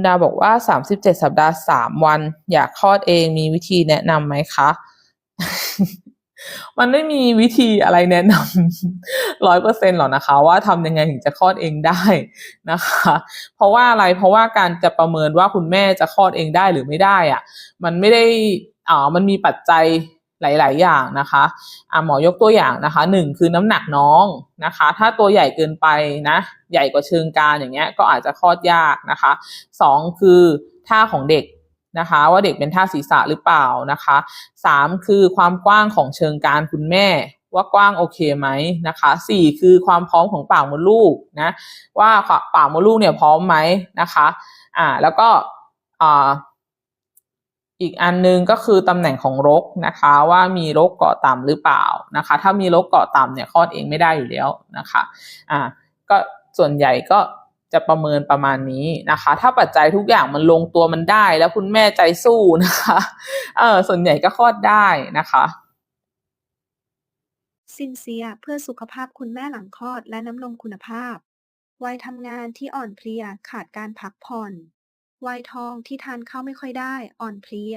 คุณดาบอกว่า 37 สัปดาห์ 3 วัน อยากคลอดเองมีวิธีแนะนำไหมคะ มันไม่มีวิธีอะไรแนะนำร้อยเปอร์เซ็นหรอกนะคะ ว่าทำยังไงถึงจะคลอดเองได้นะคะ เพราะว่าอะไรเพราะว่าการจะประเมินว่าคุณแม่จะคลอดเองได้หรือไม่ได้อะมันไม่ได้อ่ามันมีปัจจัย หลาย ๆ อย่างนะคะอ่าหมอยกตัวอย่างนะคะหนึ่งคือน้ำหนักน้องนะคะ ถ้าตัวใหญ่เกินไปนะ ใหญ่กว่าเชิงกานอย่างเงี้ยก็อาจจะคลอดยากนะคะสองคือท่าของเด็กนะคะว่าเด็กเป็นท่าศีรษะหรือเปล่านะคะสามคือความกว้างของเชิงกานคุณแม่ว่ากว้างโอเคไหมนะคะสี่คือความพร้อมของปากมดลูกนะว่าปากมดลูกเนี่ยพร้อมไหมนะคะอ่าแล้วก็อ่า อีกอันนึงก็คือตำแหน่งของรกนะคะว่ามีรกเกาะต่ำหรือเปล่านะคะ ถ้ามีรกเกาะต่ำเนี่ยคลอดเองไม่ได้อยู่แล้วนะคะอ่าก็ส่วนใหญ่ก็จะประเมินประมาณนี้นะคะ ถ้าปัจจัยทุกอย่างมันลงตัวมันได้ แล้วคุณแม่ใจสู้นะคะเออส่วนใหญ่ก็คลอดได้นะคะซินเซียเพื่อสุขภาพคุณแม่หลังคลอดและน้ำนมคุณภาพ วัยทำงานที่อ่อนเพลียขาดการพักผ่อน วัยทองที่ทานข้าวไม่ค่อยได้ อ่อนเพลีย